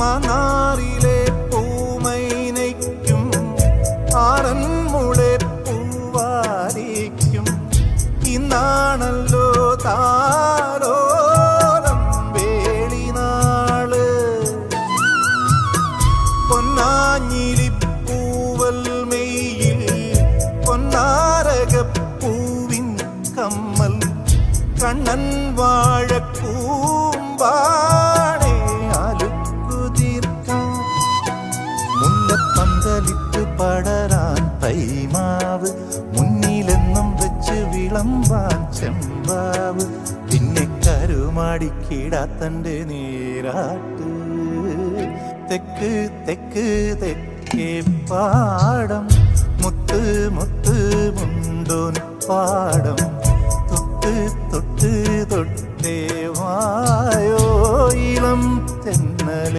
മാനാറിലെ പൂമൈനയ്ക്കും ആറന്മുളെ പൂവാരിക്കും ഇന്നാണല്ലോ കമ്മൽ. കണ്ണൻ വാഴക്കൂമ്പാണേ പടരാൻ പൈമാവ് മുന്നിലെന്നും വെച്ച് വിളമ്പാൻ ചെമ്പാവ്. പിന്നെ കരുമാടിക്കിടാത്തന്റെ നീരാട്ട്. തെക്ക് തെക്ക് തെക്കേ പാടം. മുത്ത് മുത്ത് മുണ്ടോൻ പാടം. തൊട്ട് തൊട്ട് തൊട്ടേ വായോ. ഇളം തെന്നൽ